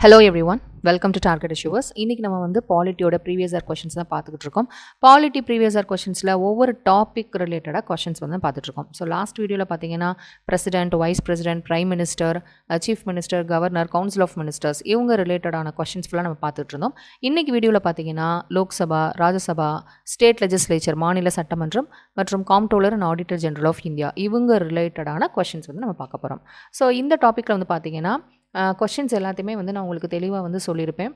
Hello everyone welcome to target இஷ்யூவர்ஸ் இன்றைக்கி நம்ம வந்து பாலிட்டியோட ப்ரீவியஸ் ஆர் கொஷின்ஸ் தான் பார்த்துக்கிட்டு இருக்கோம். பாலிட்டி ப்ரீவியஸ் ஆர் கொஷின்ஸில் ஒவ்வொரு டாபிக் ரிலேட்டடாக கொஷின்ஸ் வந்து பார்த்துட்ருக்கோம் ஸோ லாஸ்ட் வீடியோவில் பார்த்தீங்கன்னா president vice president prime minister chief minister governor council of ministers இவங்க ரிலேட்டடான கொஷின்ஸ் ஃபுல்லாக நம்ம பார்த்துட்டு இருந்தோம். இன்றைக்கி வீடியோவில் பார்த்தீங்கன்னா லோக்சபா ராஜ்யசபா ஸ்டேட் லெஜிஸ்லேச்சர் மாநில சட்டமன்றம் மற்றும் comptroller and auditor general of India இவங்க ரிலேட்டடான கொஷின்ஸ் வந்து நம்ம பார்க்க போகிறோம் ஸோ இந்த டாப்பிக்கில் வந்து பார்த்தீங்கன்னா கொஷின்ஸ் எல்லாத்தையுமே வந்து நான் உங்களுக்கு தெளிவாக வந்து சொல்லியிருப்பேன்.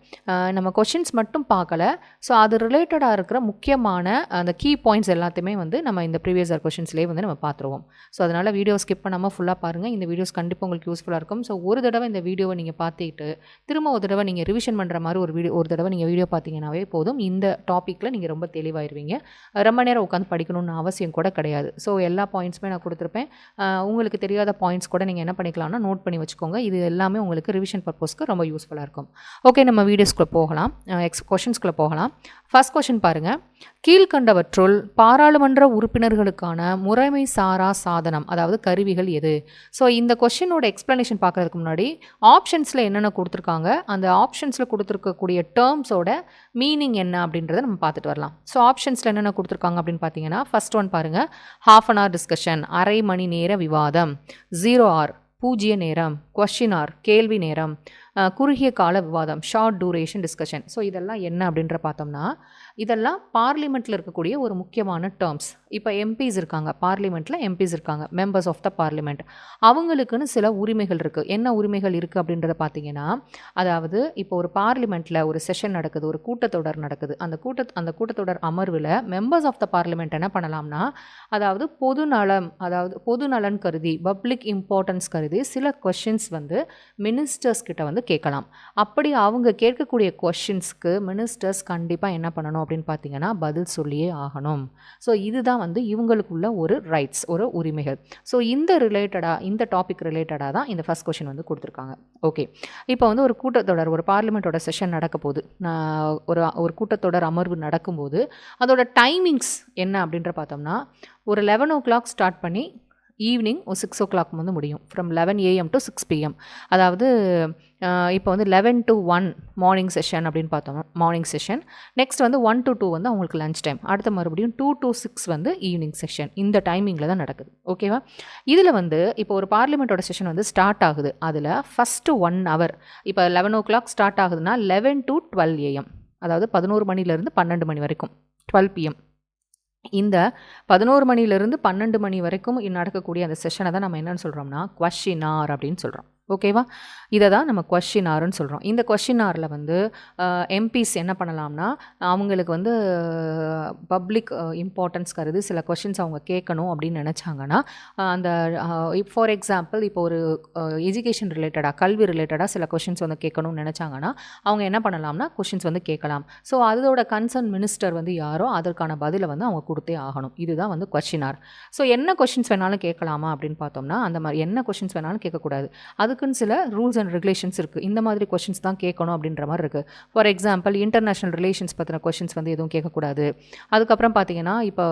நம்ம கொஷின்ஸ் மட்டும் பார்க்கல. ஸோ அது ரிலேட்டடாக இருக்கிற முக்கியமான அந்த கீ பாயிண்ட்ஸ் எல்லாத்தையுமே வந்து நம்ம இந்த ப்ரீவியஸ் ஆர் கொஷின்ஸ்லேயே வந்து நம்ம பார்த்துருவோம். ஸோ அதனால் வீடியோ ஸ்கிப் பண்ணாமல் ஃபுல்லாக பாருங்கள் இந்த வீடியோஸ் கண்டிப்பாக உங்களுக்கு யூஸ்ஃபுல்லாக இருக்கும். ஸோ ஒரு தடவை இந்த வீடியோவை நீங்கள் பார்த்துக்கிட்டு திரும்ப ஒரு தடவை நீங்கள் ரிவிஷன் பண்ணுற மாதிரி ஒரு வீடியோ ஒரு தடவை நீங்கள் வீடியோ பார்த்தீங்கன்னாவே போதும். இந்த டாப்பிக்கில் நீங்கள் ரொம்ப தெளிவாயிருவீங்க. ரொம்ப நேரம் உட்காந்து படிக்கணும்னு அவசியம் கூட கிடையாது. ஸோ எல்லா பாயிண்ட்ஸுமே நான் கொடுத்துருப்பேன். உங்களுக்கு தெரியாத பாயிண்ட்ஸ் கூட நீங்கள் என்ன பண்ணிக்கலாம்னா நோட் பண்ணி வச்சுக்கோங்க. இது எல்லாமே உங்களுக்கு ரிவிஷன் பர்பஸ்க்கு ரொம்ப யூஸ்ஃபுல்லாக இருக்கும். ஓகே நம்ம வீடியோஸ்குள்ளே போகலாம். எக்ஸ் கொஷின்ஸ்குள்ளே போகலாம். ஃபர்ஸ்ட் கொஷின் பாருங்கள் கீழ்கண்டவற்றுள் பாராளுமன்ற உறுப்பினர்களுக்கான முறைமை சாரா சாதனம் அதாவது கருவிகள் எது? ஸோ இந்த கொஷினோட எக்ஸ்ப்ளனேஷன் பார்க்குறதுக்கு முன்னாடி ஆப்ஷன்ஸில் என்னென்ன கொடுத்துருக்காங்க? அந்த ஆப்ஷன்ஸில் கொடுத்துருக்கக்கூடிய டேர்ம்ஸோட மீனிங் என்ன அப்படின்றத நம்ம பார்த்துட்டு வரலாம். ஸோ ஆப்ஷன்ஸில் என்னென்ன கொடுத்துருக்காங்க அப்படின்னு பார்த்தீங்கன்னா ஃபர்ஸ்ட் ஒன் பாருங்கள் ஹாஃப் அன் ஹவர் டிஸ்கஷன் அரை மணி நேர விவாதம். ஜீரோ ஆர் பூஜ்ய நேரம் கொஷினார் ஆர் கேள்வி நேரம் குறுகிய கால விவாதம் ஷார்ட் டூரேஷன் டிஸ்கஷன் ஸோ இதெல்லாம் என்ன அப்படின்ற பார்த்தோம்னா இதெல்லாம் பார்லிமெண்ட்டில் இருக்கக்கூடிய ஒரு முக்கியமான டேர்ம்ஸ் இப்போ எம்பிஸ் இருக்காங்க பார்லிமெண்ட்டில் எம்பிஸ் இருக்காங்க மெம்பர்ஸ் ஆஃப் த பார்லிமெண்ட் அவங்களுக்குன்னு சில உரிமைகள் இருக்குது என்ன உரிமைகள் இருக்குது அப்படின்றத பார்த்தீங்கன்னா அதாவது இப்போ ஒரு பார்லிமெண்ட்டில் ஒரு செஷன் நடக்குது ஒரு கூட்டத்தொடர் நடக்குது. அந்த கூட்ட அந்த கூட்டத்தொடர் அமர்வில் மெம்பர்ஸ் ஆஃப் த பார்லிமெண்ட் என்ன பண்ணலாம்னா அதாவது பொது நலம் அதாவது பொது நலன் கருதி பப்ளிக் இம்பார்ட்டன்ஸ் கருதி சில கொஷின்ஸ் வந்து மினிஸ்டர்ஸ் கிட்ட வந்து கேட்கலாம். அப்படி அவங்க கேட்கக்கூடிய கொஷின்ஸ்க்கு மினிஸ்டர்ஸ் கண்டிப்பாக என்ன பண்ணணும் அப்படின்னு பார்த்தீங்கன்னா பதில் சொல்லியே ஆகணும். ஸோ இதுதான் வந்து இவங்களுக்குள்ள ஒரு ரைட்ஸ் ஒரு உரிமைகள். ஸோ இந்த ரிலேட்டடாக இந்த டாபிக் ரிலேட்டடாக தான் இந்த ஃபஸ்ட் கொஷின் வந்து கொடுத்துருக்காங்க. ஓகே இப்போ வந்து ஒரு கூட்டத்தொடர் ஒரு பார்லிமெண்ட்டோட செஷன் நடக்க போகுது. நான் ஒரு ஒரு கூட்டத்தொடர் அமர்வு நடக்கும்போது அதோட டைமிங்ஸ் என்ன அப்படின்ற பார்த்தோம்னா ஒரு லெவன் ஓ கிளாக் ஸ்டார்ட் பண்ணி ஈவினிங் ஒரு சிக்ஸ் ஓ கிளாக் வந்து முடியும். From eleven AM to six PM அதாவது இப்போ வந்து eleven to one morning session அப்படின்னு பார்த்தோம். மார்னிங் செஷன் நெக்ஸ்ட் வந்து ஒன் டு டூ வந்து அவங்களுக்கு லஞ்ச் டைம் அடுத்த மறுபடியும் டூ டு சிக்ஸ் வந்து ஈவினிங் செஷன் இந்த டைமிங்கில் தான் நடக்குது. ஓகேவா இதில் வந்து இப்போ ஒரு பார்லிமெண்ட்டோட செஷன் வந்து ஸ்டார்ட் ஆகுது. அதில் ஃபஸ்ட்டு ஒன் ஹவர் இப்போ லெவன் ஓ கிளாக் ஸ்டார்ட் ஆகுதுன்னா லெவன் டு டுவெல் ஏஎம் அதாவது பதினோரு மணிலேருந்து பன்னெண்டு மணி வரைக்கும். டுவெல் பிஎம் இந்த பதினோரு மணிலேருந்து பன்னெண்டு மணி வரைக்கும் நடக்கக்கூடிய அந்த செஷனை தான் நம்ம என்னென்னு சொல்கிறோம்னா கொஷினார் அப்படின்னு சொல்கிறோம் ஓகேவா? இதை தான் நம்ம கொஷினார்னு சொல்கிறோம் இந்த கொஷினாரில் வந்து எம்பிஸ் என்ன பண்ணலாம்னா அவங்களுக்கு வந்து பப்ளிக் இம்பார்ட்டன்ஸ் கருது சில கொஷின்ஸ் அவங்க கேட்கணும் அப்படின்னு நினச்சாங்கன்னா அந்த ஃபார் எக்ஸாம்பிள் இப்போ ஒரு எஜுகேஷன் ரிலேட்டடாக கல்வி ரிலேட்டடாக சில கொஷின்ஸ் வந்து கேட்கணும்னு நினச்சாங்கன்னா அவங்க என்ன பண்ணலாம்னா கொஷின்ஸ் வந்து கேட்கலாம். ஸோ அதோட கன்சர்ன் மினிஸ்டர் வந்து யாரோ அதற்கான பதிலை வந்து அவங்க கொடுத்தே ஆகணும். இதுதான் வந்து கொஷினார் ஸோ என்ன கொஷின்ஸ் வேணாலும் கேட்கலாமா அப்படின்னு பார்த்தோம்னா அந்த மாதிரி என்ன கொஷின்ஸ் வேணாலும் கேட்கக்கூடாது. அது அதுக்குன்னு சில ரூல்ஸ் அண்ட் ரெகுலேஷன்ஸ் இருக்குது இந்த மாதிரி கொஷின்ஸ் தான் கேட்கணும் அப்படின்ற மாதிரி இருக்குது ஃபார் எக்ஸாம்பிள் இன்டர்நேஷனல் ரிலேஷன்ஸ் பற்றின கொஷின்ஸ் வந்து எதுவும் கேட்கக்கூடாது. அதுக்கப்புறம் பார்த்தீங்கன்னா இப்போ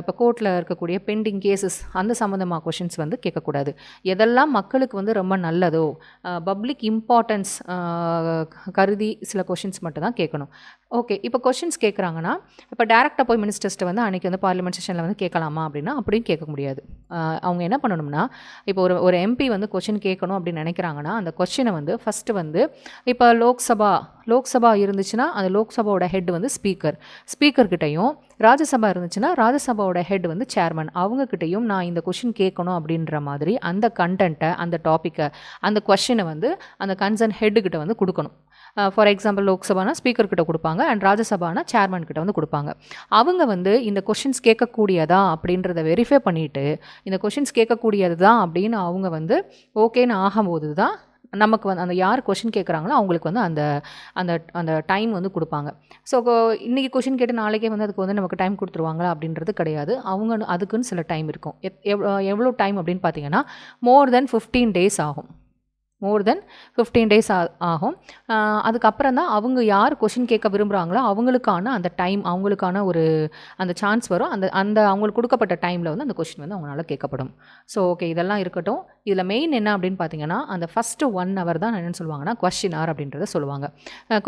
இப்போ கோர்ட்டில் இருக்கக்கூடிய பெண்டிங் கேசஸ் அந்த சம்மந்தமாக கொஷின்ஸ் வந்து கேட்கக்கூடாது. எதெல்லாம் மக்களுக்கு வந்து ரொம்ப நல்லதோ பப்ளிக் இம்பார்ட்டன்ஸ் கருதி சில கொஷின்ஸ் மட்டும் தான் கேட்கணும். ஓகே இப்போ கொஷின்ஸ் கேட்குறாங்கன்னா இப்போ டேரெக்டாக போய் மினிஸ்டர்ஸ்ட்டு வந்து அன்றைக்கி வந்து பார்லிமெண்ட் செஷனில் வந்து கேட்கலாமா அப்படின்னா அப்படியும் கேட்க முடியாது. அவங்க என்ன பண்ணணும்னா இப்போ ஒரு ஒரு எம்பி வந்து கொஷின் கேட்கணும் அப்படின்னு நினைக்கிறாங்கன்னா அந்த கொஷினை வந்து ஃபஸ்ட்டு வந்து இப்போ லோக்சபா லோக்சபா இருந்துச்சுன்னா அந்த லோக்சபாவோட ஹெட் வந்து ஸ்பீக்கர் ஸ்பீக்கர்கிட்டையும் ராஜ்யசபா இருந்துச்சுன்னா ராஜ்யசபாவோட ஹெட் வந்து சேர்மன் அவங்கக்கிட்டையும் நான் இந்த கொஷின் கேட்கணும் அப்படின்ற மாதிரி அந்த கண்டென்ட்டை அந்த டாப்பிக்கை அந்த கொஷினை வந்து அந்த கன்சர்ன் ஹெட்டுக்கிட்ட வந்து கொடுக்கணும். ஃபார் எக்ஸாம்பிள் லோக்சபானா ஸ்பீக்கர்கிட்ட கொடுப்பாங்க அண்ட் ராஜ்யசபானா சேர்மன் கிட்ட வந்து கொடுப்பாங்க. அவங்க வந்து இந்த கொஷின்ஸ் கேட்கக்கூடியதா அப்படின்றத வெரிஃபை பண்ணிவிட்டு இந்த கொஷின்ஸ் கேட்கக்கூடியது தான் அப்படின்னு அவங்க வந்து ஓகேன்னு ஆகும்போது தான் நமக்கு வந்து அந்த யார் கொஷின் கேட்குறாங்களோ அவங்களுக்கு வந்து அந்த அந்த அந்த டைம் வந்து கொடுப்பாங்க. ஸோ இன்றைக்கி கொஷின் கேட்டு நாளைக்கே வந்து அதுக்கு வந்து நமக்கு டைம் கொடுத்துருவாங்களா அப்படின்றது கிடையாது. அவங்க அதுக்குன்னு சில டைம் இருக்கும். எத்- எவ் எவ்வளோ டைம் அப்படின்னு பார்த்தீங்கன்னா மோர் தென் ஃபிஃப்டீன் டேஸ் ஆகும். மோர் தென் ஃபிஃப்டீன் டேஸ் ஆகும். அதுக்கப்புறம் தான் அவங்க யார் கொஷின் கேட்க விரும்புகிறாங்களோ அவங்களுக்கான அந்த டைம் அவங்களுக்கான ஒரு அந்த சான்ஸ் வரும். அந்த அந்த அவங்களுக்கு கொடுக்கப்பட்ட டைமில் வந்து அந்த கொஷின் வந்து அவங்களால கேட்கப்படும். ஸோ ஓகே இதெல்லாம் இருக்கட்டும். இதில் மெயின் என்ன அப்படின்னு பார்த்தீங்கன்னா அந்த ஃபஸ்ட்டு ஒன் ஹவர் தான் என்னென்னு சொல்லுவாங்கன்னா கொஷின் ஆர் அப்படின்றத சொல்லுவாங்க.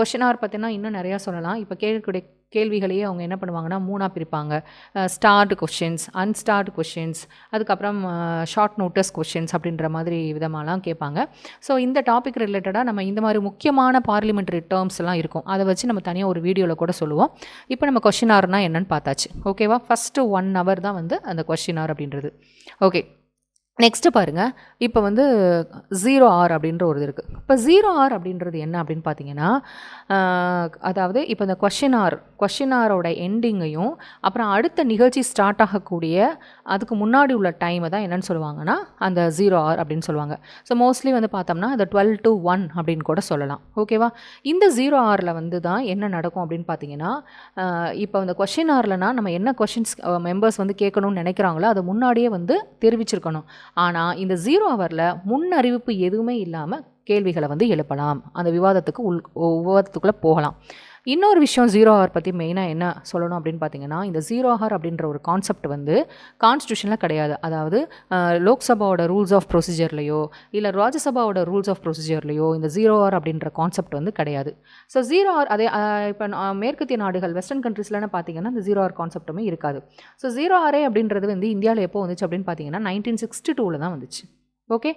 கொஷின் ஆர் பார்த்தீங்கன்னா இன்னும் நிறையா சொல்லலாம். இப்போ கேட்கக்கூடிய கேள்விகளையே அவங்க என்ன பண்ணுவாங்கன்னா மூணாக பிரிப்பாங்க. ஸ்டார்டு கொஷின்ஸ் அன்ஸ்டார்டு கொஷின்ஸ் அதுக்கப்புறம் ஷார்ட் நோட்டஸ் கொஷின்ஸ் அப்படின்ற மாதிரி விதமாலாம் கேட்பாங்க. ஸோ இந்த டாபிக் ரிலேட்டடாக நம்ம இந்த மாதிரி முக்கியமான பார்லிமெண்ட்ரி டேர்ம்ஸ்லாம் இருக்கும். அதை வச்சு நம்ம தனியாக ஒரு வீடியோவில் கூட சொல்லுவோம். இப்போ நம்ம கொஷின் ஆர்னா என்னன்னு பார்த்தாச்சு. ஓகேவா ஃபஸ்ட்டு ஒன் ஹவர் தான் வந்து அந்த கொஷின் ஆர் அப்படின்றது. ஓகே நெக்ஸ்ட்டு பாருங்கள் இப்போ வந்து ஜீரோ ஆர் அப்படின்ற ஒரு இது இருக்குது இப்போ ஜீரோ ஆர் அப்படின்றது என்ன அப்படின்னு பார்த்தீங்கன்னா அதாவது இப்போ இந்த கொஷின் ஆர் கொஷின் ஆரோட எண்டிங்கையும் அப்புறம் அடுத்த நிகழ்ச்சி ஸ்டார்ட் ஆகக்கூடிய அதுக்கு முன்னாடி உள்ள டைமை தான் என்னன்னு சொல்லுவாங்கன்னா அந்த ஜீரோ ஆர் அப்படின்னு சொல்லுவாங்க. ஸோ மோஸ்ட்லி வந்து பார்த்தோம்னா அந்த டுவெல் டு ஒன் அப்படின்னு கூட சொல்லலாம். ஓகேவா இந்த ஜீரோ ஆரில் வந்து தான் என்ன நடக்கும் அப்படின்னு பார்த்தீங்கன்னா இப்போ இந்த கொஷின் ஆர்லனா நம்ம என்ன கொஷின்ஸ் மெம்பர்ஸ் வந்து கேட்கணும்னு நினைக்கிறாங்களோ அதை முன்னாடியே வந்து தெரிவிச்சிருக்கணும். ஆனால் இந்த ஜீரோ ஹவரில் முன் அறிவிப்பு எதுவுமே இல்லாமல் கேள்விகளை வந்து எழுப்பலாம். அந்த விவாதத்துக்கு உள் விவாதத்துக்குள்ளே போகலாம். இன்னொரு விஷயம் ஜீரோ ஹவர் பற்றி மெயினாக என்ன சொல்லணும் அப்படின்னு பார்த்தீங்கன்னா இந்த ஜீரோ ஹவர் அப்படின்ற ஒரு கான்செப்ட் வந்து கான்ஸ்டியூஷனில் கிடையாது. அதாவது லோக்சபாவோட ரூல்ஸ் ஆஃப் ப்ரொசீஜர்லையோ இல்லை ராஜ்யசபாவோட ரூல்ஸ் ஆஃப் ப்ரொசீஜர்லையோ இந்த ஜீரோ ஹவர் அப்படின்ற கான்செப்ட் வந்து கிடையாது. ஸோ ஜீரோ ஹவர் அதே இப்போ மேற்கத்திய நாடுகள் வெஸ்டர்ன் கண்ட்ரீஸ்லன்னு பார்த்தீங்கன்னா இந்த ஜீரோ ஹவர் கான்செப்ட்டுமே இருக்காது. ஸோ ஜீரோ ஹவரே அப்படின்றது வந்து இந்தியாவில் எப்போ வந்துச்சு அப்படின்னு பார்த்தீங்கன்னா நைன்டீன் சிக்ஸ்டி டூவில் தான் வந்துச்சு. ஓகே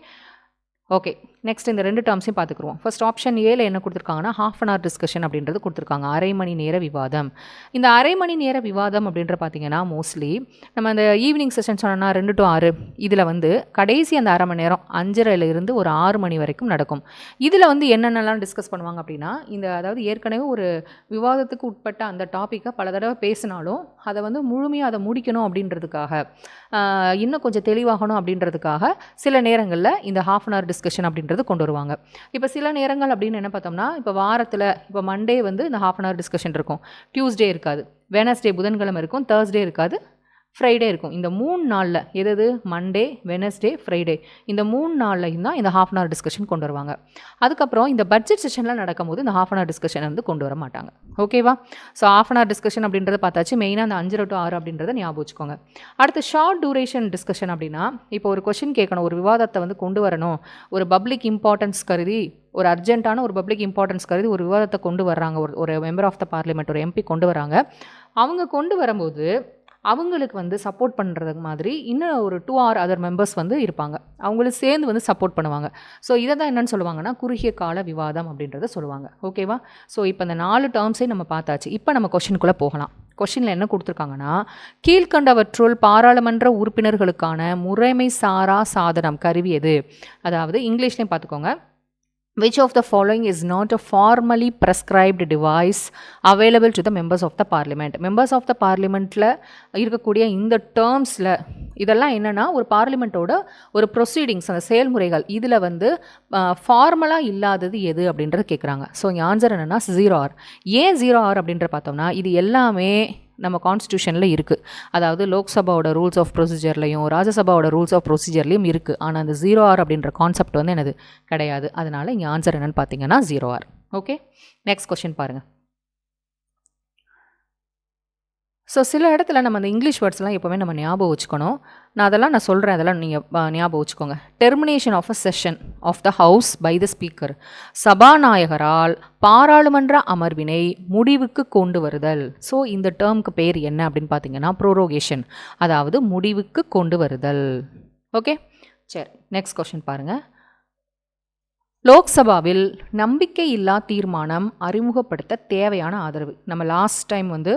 ஓகே நெக்ஸ்ட் இந்த ரெண்டு டேர்ம்ஸையும் பார்த்துக்குருவோம். ஃபர்ஸ்ட் ஆப்ஷன் ஏல என்ன கொடுத்துருக்காங்கன்னா ஹாஃப் அன் ஹவர் டிஸ்கஷன் அப்படின்றது கொடுத்துருக்காங்க. அரை மணி நேர விவாதம். இந்த அரை மணி நேர விவாதம் அப்படின்ற பார்த்தீங்கன்னா மோஸ்ட்லி நம்ம அந்த ஈவினிங் செஷன் சொன்னோன்னா ரெண்டு டு ஆறு. இதில் வந்து கடைசி அந்த அரை மணி நேரம் அஞ்சரைல இருந்து ஒரு ஆறு மணி வரைக்கும் நடக்கும். இதில் வந்து என்னென்னலாம் டிஸ்கஸ் பண்ணுவாங்க அப்படின்னா இந்த அதாவது ஏற்கனவே ஒரு விவாதத்துக்கு உட்பட்ட அந்த டாப்பிக்கை பல தடவை பேசினாலும் அதை வந்து முழுமையாக அதை முடிக்கணும் அப்படின்றதுக்காக இன்னும் கொஞ்சம் தெளிவாகணும் அப்படின்றதுக்காக சில நேரங்களில் இந்த ஹாஃப் அன் ஹவர் டிஸ்கஷன் அப்படின்ற அப்படின்றது கொண்டு வருவாங்க. இப்போ சில நேரங்கள் அப்படின்னு என்ன பார்த்தோம்னா இப்போ வாரத்தில் இப்போ மண்டே வந்து இந்த ஹாஃப் அன் ஹவர் டிஸ்கஷன் இருக்கும். டியூஸ்டே இருக்காது. வெனஸ்டே புதன்கிழமை இருக்கும். தேர்ஸ்டே இருக்காது. ஃப்ரைடே இருக்கும். இந்த மூணு நாளில் எது மண்டே வெனஸ்டே ஃப்ரைடே இந்த மூணு நாள்லையும் தான் இந்த ஹாஃப் அன் ஹவர் டிஸ்கஷன் கொண்டு வருவாங்க. அதுக்கப்புறம் இந்த பட்ஜெட் செஷனில் நடக்கும்போது இந்த ஹாஃப் அன் ஹவர் டிஸ்கஷன் வந்து கொண்டு வர மாட்டாங்க. ஓகேவா so half an hour discussion அப்படின்றத பார்த்தாச்சு. மெயினாக அந்த அஞ்சரை டு ஆறு அப்படின்றத ஞாபகம் வச்சுக்கோங்க. அடுத்து ஷார்ட் டூரேஷன் டிஸ்கஷன் அப்படின்னா இப்போ ஒரு கொஷின் கேட்கணும் ஒரு விவாதத்தை வந்து கொண்டு வரணும். ஒரு பப்ளிக் இம்பார்ட்டன்ஸ் கருதி ஒரு அர்ஜென்ட்டான ஒரு பப்ளிக் இம்பார்ட்டன்ஸ் கருதி ஒரு விவாதத்தை கொண்டு வர்றாங்க. ஒரு ஒரு மெம்பர் ஆஃப் த பார்லிமெண்ட் ஒரு எம்பி கொண்டு வராங்க அவங்க கொண்டு வரும்போது அவங்களுக்கு வந்து சப்போர்ட் பண்ணுறது மாதிரி இன்னும் ஒரு டூ ஆர் அதர் மெம்பர்ஸ் வந்து இருப்பாங்க. அவங்களுக்கு சேர்ந்து வந்து சப்போர்ட் பண்ணுவாங்க. ஸோ இதை தான் என்னென்னு சொல்லுவாங்கன்னா குறுகிய கால விவாதம் அப்படின்றத சொல்லுவாங்க. ஓகேவா ஸோ இப்போ இந்த நாலு டேர்ம்ஸே நம்ம பார்த்தாச்சு. இப்போ நம்ம கொஷினுக்குள்ளே போகலாம். கொஷினில் என்ன கொடுத்துருக்காங்கன்னா கீழ்கண்டவற்றுள் பாராளுமன்ற உறுப்பினர்களுக்கான முறைமை சாரா சாதனம் கருவி எது அதாவது இங்கிலீஷ்லேயும் பார்த்துக்கோங்க. Which of the following is not a formally prescribed device available to the members of the parliament? Members of the parliamentல இருக்கக்கூடிய இந்த டேர்ம்ஸில் இதெல்லாம் என்னென்னா ஒரு பார்லிமெண்ட்டோட ஒரு ப்ரொசீடிங்ஸ் அந்த செயல்முறைகள் இதில் வந்து ஃபார்மலாக இல்லாதது எது அப்படின்றத கேட்குறாங்க ஸோ இங்கே ஆன்சர் என்னென்னா ஜீரோ ஆர் ஏன் ஜீரோ ஆர் அப்படின்ற பார்த்தோம்னா இது எல்லாமே நம்ம கான்ஸ்டியூஷனில் இருக்குது அதாவது லோக்சபாவோட ரூல்ஸ் ஆஃப் ப்ரொசீஜர்லையும் ராஜ்யசபாவோட ரூல்ஸ் ஆஃப் ப்ரொசீஜர்லையும் இருக்குது ஆனால் அந்த ஜீரோ ஆர் அப்படின்ற கான்செப்ட் வந்து எனது கிடையாது. அதனால் இங்கே ஆன்சர் என்னென்னு பார்த்தீங்கன்னா zero hour okay next question பாருங்கள் ஸோ சில இடத்துல நம்ம அந்த இங்கிலீஷ் வேர்ட்ஸ்லாம் எப்போவுமே நம்ம ஞாபகம் வச்சுக்கணும். நான் அதெல்லாம் நான் சொல்கிறேன் அதெல்லாம் நீங்கள் ஞாபகம் வச்சுக்கோங்க. Termination of a session of the house by the speaker சபாநாயகரால் பாராளுமன்ற அமர்வினை முடிவுக்கு கொண்டு வருதல். ஸோ இந்த டேர்முக்கு பேர் என்ன அப்படின்னு பார்த்தீங்கன்னா ப்ரோரோகேஷன் அதாவது முடிவுக்கு கொண்டு வருதல். ஓகே சரி நெக்ஸ்ட் கொஷின் பாருங்கள் லோக்சபாவில் நம்பிக்கையில்லா தீர்மானம் அறிமுகப்படுத்த தேவையான ஆதரவு. நம்ம லாஸ்ட் டைம் வந்து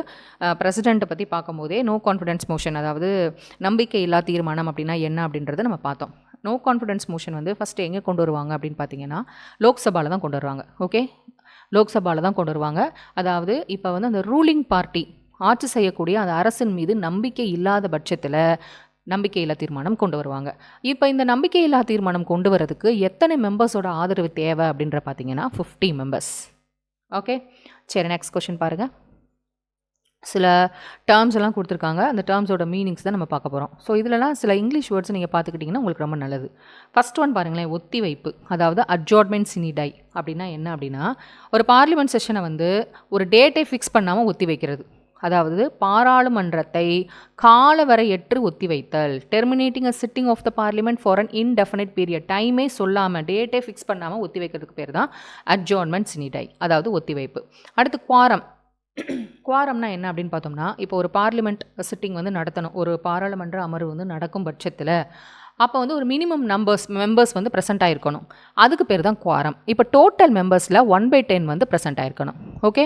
பிரசிடெண்ட்டை பற்றி பார்க்கும்போதே நோ கான்ஃபிடென்ஸ் மோஷன் அதாவது நம்பிக்கையில்லா தீர்மானம் அப்படின்னா என்ன அப்படின்றத நம்ம பார்த்தோம். நோ கான்ஃபிடன்ஸ் மோஷன் வந்து ஃபஸ்ட்டு எங்கே கொண்டு வருவாங்க அப்படின்னு பார்த்தீங்கன்னா லோக்சபாவில் தான் கொண்டு வருவாங்க. ஓகே லோக்சபாவில் தான் கொண்டு வருவாங்க. அதாவது இப்போ வந்து அந்த ரூலிங் பார்ட்டி ஆட்சி செய்யக்கூடிய அந்த அரசின் மீது நம்பிக்கை இல்லாத பட்சத்தில் நம்பிக்கையில்லா தீர்மானம் கொண்டு வருவாங்க. இப்போ இந்த நம்பிக்கையில்லா தீர்மானம் கொண்டு வரதுக்கு எத்தனை மெம்பர்ஸோட ஆதரவு தேவை அப்படின்ற பார்த்தீங்கன்னா ஃபிஃப்டி மெம்பர்ஸ் ஓகே சரி நெக்ஸ்ட் கொஷின் பாருங்கள் சில டேர்ம்ஸ் எல்லாம் கொடுத்துருக்காங்க. அந்த டேர்ம்ஸோட மீனிங்ஸ் தான் நம்ம பார்க்க போகிறோம் ஸோ இதிலலாம் சில இங்கிலீஷ் வேர்ட்ஸ் நீங்கள் பார்த்துக்கிட்டிங்கன்னா உங்களுக்கு ரொம்ப நல்லது. ஃபஸ்ட் ஒன் பாருங்களேன் ஒத்தி வைப்பு அதாவது அட்ஜார்ட்மெண்ட் சினிடை அப்படின்னா என்ன அப்படின்னா ஒரு பார்லிமெண்ட் செஷனை வந்து ஒரு டேட்டை ஃபிக்ஸ் பண்ணாமல் ஒத்தி வைக்கிறது அதாவது பாராளுமன்றத்தை காலவரையற்று ஒத்திவைத்தல் terminating a sitting of the parliament for an indefinite period டைமே சொல்லாமல் டேட்டே ஃபிக்ஸ் பண்ணாமல் ஒத்தி வைக்கிறதுக்கு பேர் தான் அட்ஜோன்மெண்ட் சினிடை அதாவது ஒத்திவைப்பு அடுத்து குவாரம் குவாரம்னா என்ன அப்படின்னு பார்த்தோம்னா இப்போ ஒரு பார்லிமெண்ட் சிட்டிங் வந்து நடத்தணும். ஒரு பாராளுமன்ற அமர்வு வந்து நடக்கும் பட்சத்தில் அப்போ வந்து ஒரு மினிமம் நம்பர்ஸ் மெம்பர்ஸ் வந்து ப்ரெசென்ட் ஆகிருக்கணும் அதுக்கு பேர் தான் குவாரம் இப்போ டோட்டல் மெம்பர்ஸில் ஒன் பை டென் வந்து ப்ரெசென்ட் ஆகிருக்கணும் ஓகே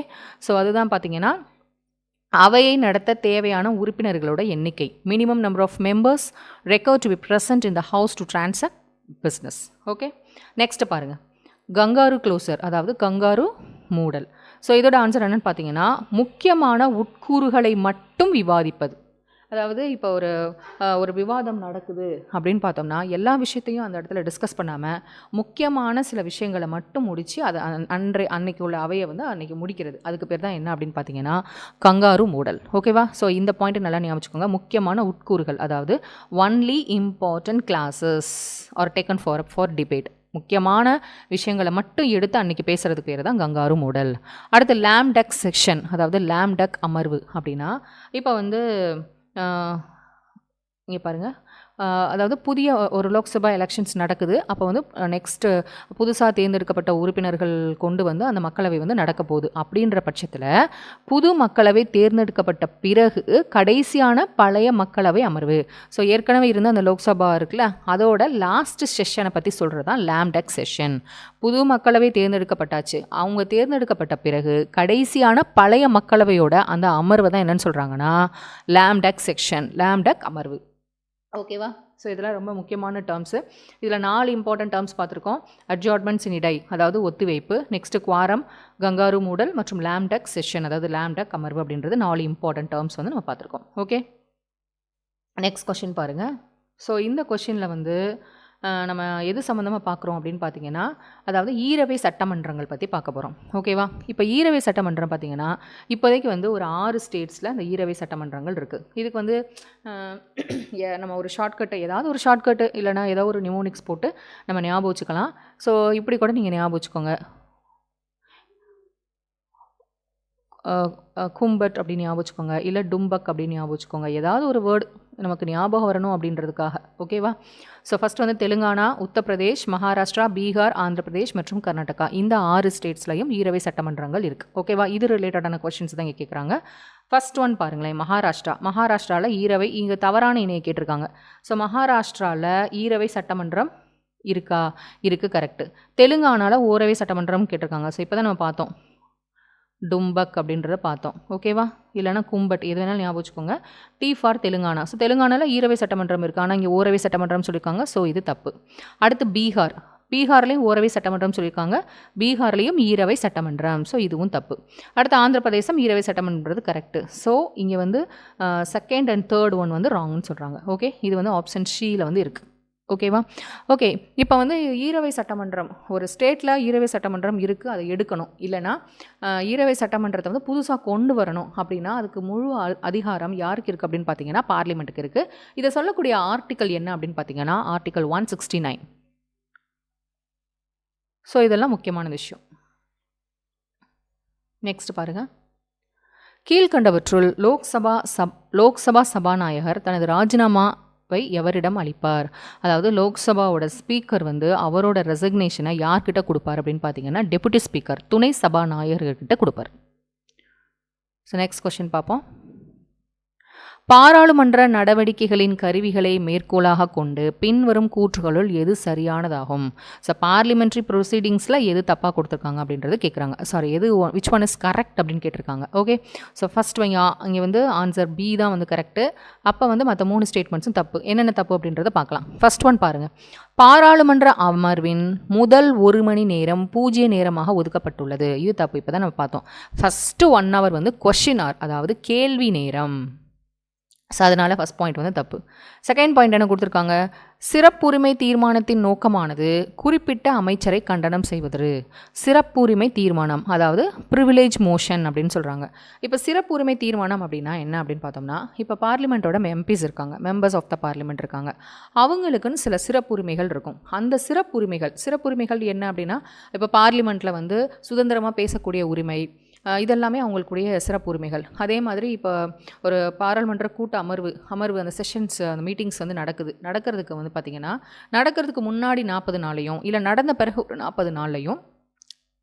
ஸோ அதுதான் பார்த்தீங்கன்னா அவையை நடத்த தேவையான உறுப்பினர்களோட எண்ணிக்கை. Minimum number of members required to be present in the house to transact business okay next பாருங்கள் கங்காரு க்ளோசர் அதாவது கங்காரு மூடல். ஸோ இதோட ஆன்சர் என்னன்னு பார்த்தீங்கன்னா முக்கியமான உட்கூறுகளை மட்டும் விவாதிப்பது. அதாவது இப்போ ஒரு ஒரு விவாதம் நடக்குது அப்படின்னு பார்த்தோம்னா எல்லா விஷயத்தையும் அந்த இடத்துல டிஸ்கஸ் பண்ணாமல் முக்கியமான சில விஷயங்களை மட்டும் முடித்து அதை அன்றை அன்னைக்கு உள்ள அவையை வந்து அன்னைக்கு முடிக்கிறது. அதுக்கு பேர் தான் என்ன அப்படின்னு பார்த்தீங்கன்னா கங்காரு மூடல். ஓகேவா ஸோ இந்த பாயிண்ட் நல்லா ஞாபகம் முக்கியமான உட்கூறுகள் அதாவது only important clauses are taken for for debate முக்கியமான விஷயங்களை மட்டும் எடுத்து அன்னைக்கு பேசுகிறதுக்கு பேர் தான் கங்காரு மூடல். அடுத்து லேம்டக் செக்ஷன் அதாவது லேம்டக் அமர்வு அப்படின்னா இப்போ வந்து இங்கே பாருங்கள் அதாவது புதிய ஒரு லோக்சபா எலெக்ஷன்ஸ் நடக்குது. அப்போ வந்து நெக்ஸ்ட்டு புதுசாக தேர்ந்தெடுக்கப்பட்ட உறுப்பினர்கள் கொண்டு வந்து அந்த மக்களவை வந்து நடக்க போகுது. அப்படின்ற பட்சத்தில் புது மக்களவை தேர்ந்தெடுக்கப்பட்ட பிறகு கடைசியான பழைய மக்களவை அமர்வு. ஸோ ஏற்கனவே இருந்த அந்த லோக்சபா இருக்குல்ல அதோட லாஸ்ட் செஷனை பற்றி சொல்கிறது தான் லேம்டெக் செஷன் புது மக்களவை தேர்ந்தெடுக்கப்பட்டாச்சு. அவங்க தேர்ந்தெடுக்கப்பட்ட பிறகு கடைசியான பழைய மக்களவையோட அந்த அமர்வை தான் என்னன்னு சொல்கிறாங்கன்னா லேம்டெக் செக்ஷன் லேம்டெக் அமர்வு. ஓகேவா? ஸோ இதெல்லாம் ரொம்ப முக்கியமான டேர்ம்ஸு இதில் நாலு இம்பார்ட்டன்ட் டேர்ம்ஸ் பார்த்துருக்கோம். அட்ஜார்ட்மெண்ட்ஸ் இன் இடை அதாவது ஒத்திவைப்பு. நெக்ஸ்ட்டு குவாரம் கங்காரு மூடல் மற்றும் லேம்டக் செஷன் அதாவது லேம்டக் அமர்வு அப்படின்றது நாலு இம்பார்ட்டன்ட் டேர்ம்ஸ் வந்து நம்ம பார்த்துருக்கோம். ஓகே நெக்ஸ்ட் கொஷின் பாருங்கள் ஸோ இந்த கொஷினில் வந்து நம்ம எது சம்மந்தமாக பார்க்குறோம் அப்படின்னு பார்த்தீங்கன்னா அதாவது ஈரவை சட்டமன்றங்கள் பற்றி பார்க்க போகிறோம் ஓகேவா இப்போ ஈரவை சட்டமன்றம் பார்த்தீங்கன்னா இப்போதைக்கு வந்து ஒரு ஆறு ஸ்டேட்ஸில் அந்த ஈரவை சட்டமன்றங்கள் இருக்குது இதுக்கு வந்து நம்ம ஒரு ஷார்ட்கட்டு ஏதாவது ஒரு ஷார்ட்கட்டு இல்லைனா ஏதோ ஒரு நியூனிக்ஸ் போட்டு நம்ம ஞாபகம் வச்சுக்கலாம். ஸோ இப்படி கூட நீங்கள் ஞாபகம் வச்சுக்கோங்க. கும்பட் அப்படின்னு ஞாபகம் வச்சுக்கோங்க. இல்லை டும்பக் அப்படின்னு ஞாபகம் வச்சுக்கோங்க. ஏதாவது ஒரு வேர்டு நமக்கு ஞாபகம் வரணும் அப்படின்றதுக்காக. ஓகேவா ஸோ ஃபஸ்ட் வந்து தெலுங்கானா உத்தரப்பிரதேஷ் மகாராஷ்டிரா பீகார் ஆந்திர பிரதேஷ் மற்றும் கர்நாடகா. இந்த ஆறு ஸ்டேட்ஸ்லையும் ஈரவை சட்டமன்றங்கள் இருக்குது ஓகேவா இது ரிலேட்டடான கொஷின்ஸ் தான் இங்கே கேட்குறாங்க ஃபஸ்ட் ஒன் பாருங்களேன் மகாராஷ்டிரா. மகாராஷ்டிராவில் ஈரவை இங்கே தவறான இணையை கேட்டிருக்காங்க. ஸோ மகாராஷ்டிராவில் ஈரவை சட்டமன்றம் இருக்கா? இருக்குது கரெக்டு தெலுங்கானாவில் ஓரவை சட்டமன்றம் கேட்டிருக்காங்க. ஸோ இப்போ தான் நம்ம பார்த்தோம். டும்பக் அப்படின்றத பார்த்தோம். ஓகேவா இல்லைனா கும்பட் எது வேணாலும் ஞாபகம் வச்சுக்கோங்க. D for Telangana. ஸோ தெலுங்கானாவில் ஈரவை சட்டமன்றம் இருக்குது ஆனால் இங்கே ஓரவை சட்டமன்றம் சொல்லியிருக்காங்க ஸோ இது தப்பு. அடுத்து பீகார். பீகார்லேயும் ஓரவை சட்டமன்றம் சொல்லியிருக்காங்க பீகார்லேயும் ஈரவை சட்டமன்றம். ஸோ இதுவும் தப்பு. அடுத்து ஆந்திர பிரதேசம் ஈரவை சட்டமன்றது கரெக்டு ஸோ இங்கே வந்து செகண்ட் அண்ட் தேர்ட் ஒன் வந்து ராங்னு சொல்கிறாங்க ஓகே இது வந்து ஆப்ஷன் ஷீல வந்து இருக்குது ஓகேவா? ஓகே இப்போ வந்து ஈரவை சட்டமன்றம் ஒரு ஸ்டேட்டில் ஈரவை சட்டமன்றம் இருக்குது அதை எடுக்கணும். இல்லைனா ஈரவை சட்டமன்றத்தை வந்து புதுசாக கொண்டு வரணும் அப்படின்னா அதுக்கு முழு அதிகாரம் யாருக்கு இருக்குது அப்படின்னு பார்த்தீங்கன்னா பார்லிமெண்ட்டுக்கு இருக்குது இதை சொல்லக்கூடிய ஆர்டிக்கல் என்ன அப்படின்னு பார்த்தீங்கன்னா article one sixty nine. So இதெல்லாம் முக்கியமான விஷயம். நெக்ஸ்ட் பாருங்க. கீழ்கண்டவற்றுள் லோக்சபா சப் லோக்சபா சபாநாயகர் தனது ராஜினாமா பொறுப்பை எவரிடம் அளிப்பார்? அதாவது லோக்சபாவோட ஸ்பீக்கர் வந்து அவரோட ரெசிக்னேஷனை யார்கிட்ட கொடுப்பார் அப்படின்னு பார்த்தீங்கன்னா டெபுட்டி ஸ்பீக்கர் துணை சபாநாயகர்கிட்ட கொடுப்பார். ஸோ நெக்ஸ்ட் கொஸ்டின் பார்ப்போம். பாராளுமன்ற நடவடிக்கைகளின் கருவிகளை மேற்கோளாக கொண்டு பின்வரும் கூற்றுகளுள் எது சரியானதாகும்? ஸோ பார்லிமெண்ட்ரி ப்ரொசீடிங்ஸில் எது தப்பாக கொடுத்துருக்காங்க அப்படின்றது கேட்குறாங்க சாரி எது விச் ஒன் இஸ் கரெக்ட் அப்படின்னு கேட்டிருக்காங்க. ஓகே ஸோ ஃபஸ்ட் வைங்க இங்கே வந்து ஆன்சர் பி தான் வந்து கரெக்டு அப்போ வந்து மற்ற மூணு ஸ்டேட்மெண்ட்ஸும் தப்பு. என்னென்ன தப்பு அப்படின்றத பார்க்கலாம். ஃபஸ்ட் ஒன் பாருங்கள் பாராளுமன்ற அமர்வின் முதல் ஒரு மணி நேரம் பூஜ்ய நேரமாக ஒதுக்கப்பட்டுள்ளது. இது தப்பு. இப்போ தான் நம்ம பார்த்தோம். ஃபஸ்ட்டு ஒன் ஹவர் வந்து கொஷின் ஆர் அதாவது கேள்வி நேரம். ஸோ அதனால் ஃபஸ்ட் பாயிண்ட் வந்து தப்பு. செகண்ட் பாயிண்ட் என்ன கொடுத்துருக்காங்க? சிறப்புரிமை தீர்மானத்தின் நோக்கமானது குறிப்பிட்ட அமைச்சரை கண்டனம் செய்வது சிறப்புரிமை தீர்மானம் அதாவது ப்ரிவிலேஜ் மோஷன் அப்படின்னு சொல்கிறாங்க இப்போ சிறப்புரிமை தீர்மானம் அப்படின்னா என்ன அப்படின்னு பார்த்தோம்னா இப்போ பார்லிமெண்ட்டோட எம்பிஸ் இருக்காங்க மெம்பர்ஸ் ஆஃப் த பார்லிமெண்ட் இருக்காங்க. அவங்களுக்குன்னு சில சிறப்புரிமைகள் இருக்கும். அந்த சிறப்புரிமைகள் சிறப்புரிமைகள் என்ன அப்படின்னா இப்போ பார்லிமெண்ட்டில் வந்து சுதந்திரமாக பேசக்கூடிய உரிமை இதெல்லாமே அவங்களுக்குடைய சிறப்பு உரிமைகள். அதே மாதிரி இப்போ ஒரு பாராளுமன்ற கூட்ட அமர்வு அமர்வு அந்த செஷன்ஸ் அந்த மீட்டிங்ஸ் வந்து நடக்குது. நடக்கிறதுக்கு வந்து பார்த்திங்கன்னா நடக்கிறதுக்கு முன்னாடி நாற்பது நாளையும் இல்லை நடந்த பிறகு ஒரு நாற்பது நாள்லையும்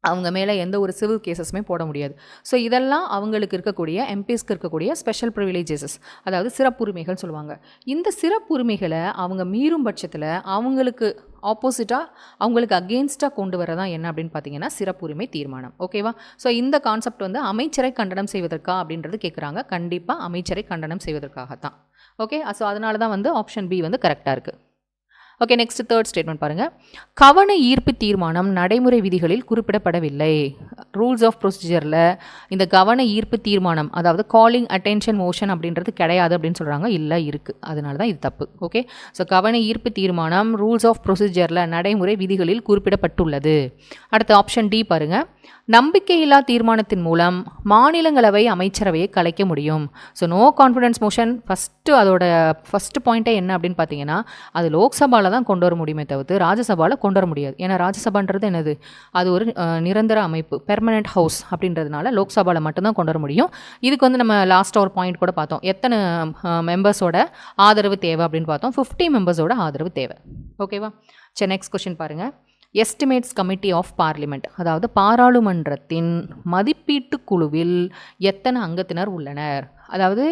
அவங்க மேலே எந்த ஒரு சிவில் கேசஸுமே போட முடியாது. ஸோ இதெல்லாம் அவங்களுக்கு இருக்கக்கூடிய எம்பிஸ்க்கு இருக்கக்கூடிய ஸ்பெஷல் ப்ரிவிலேஜஸஸ் அதாவது சிறப்புரிமைகள் சொல்லுவாங்க. இந்த சிறப்புரிமைகளை அவங்க மீறும் பட்சத்தில் அவங்களுக்கு ஆப்போசிட்டாக அவங்களுக்கு அகெயின்ஸ்டாக கொண்டு வரதான் என்ன அப்படின்னு பார்த்தீங்கன்னா சிறப்புரிமை தீர்மானம். ஓகேவா ஸோ இந்த கான்செப்ட் வந்து அமைச்சரை கண்டனம் செய்வதற்கா அப்படின்றது கேட்குறாங்க கண்டிப்பாக அமைச்சரை கண்டனம் செய்வதற்காகத்தான். ஓகே ஸோ அதனால தான் வந்து ஆப்ஷன் பி வந்து கரெக்டாக இருக்குது ஓகே நெக்ஸ்ட் தேர்ட் ஸ்டேட்மெண்ட் பாருங்கள் கவன ஈர்ப்பு தீர்மானம் நடைமுறை விதிகளில் குறிப்பிடப்படவில்லை. ரூல்ஸ் ஆஃப் ப்ரொசீஜரில் இந்த கவன ஈர்ப்பு தீர்மானம் அதாவது காலிங் அட்டென்ஷன் மோஷன் அப்படின்றது கிடையாது அப்படின்னு சொல்கிறாங்க இல்லை இருக்குது அதனால தான் இது தப்பு. ஓகே ஸோ கவன ஈர்ப்பு தீர்மானம் ரூல்ஸ் ஆஃப் ப்ரொசீஜரில் நடைமுறை விதிகளில் குறிப்பிடப்பட்டுள்ளது. அடுத்த ஆப்ஷன் டி பாருங்கள் நம்பிக்கையில்லா தீர்மானத்தின் மூலம் மாநிலங்களவை அமைச்சரவையை கலைக்க முடியும். So no confidence motion first அதோட ஃபஸ்ட்டு பாயிண்ட்டே என்ன அப்படின்னு பார்த்தீங்கன்னா அது லோக்சபாவில் தான் கொண்டு வர முடியுமே தவிர்த்து ராஜ்யசபாவில் கொண்டு வர முடியாது. ஏன்னா ராஜ்யசபான்றது என்னது? அது ஒரு நிரந்தர அமைப்பு. பெர்மனெண்ட் ஹவுஸ் அப்படின்றதுனால லோக்சபாவில் மட்டும்தான் கொண்டு வர முடியும். இதுக்கு வந்து நம்ம லாஸ்ட் ஒரு பாயிண்ட் கூட பார்த்தோம். எத்தனை மெம்பர்ஸோட ஆதரவு தேவை அப்படின்னு பார்த்தோம். ஃபிஃப்டி மெம்பர்ஸோட ஆதரவு தேவை. ஓகேவா சரி நெக்ஸ்ட் கொஷின் பாருங்கள் எஸ்டிமேட்ஸ் கமிட்டி ஆஃப் பார்லிமெண்ட் அதாவது பாராளுமன்றத்தின் மதிப்பீட்டு குழுவில் எத்தனை அங்கத்தினர் உள்ளனர்? அதாவது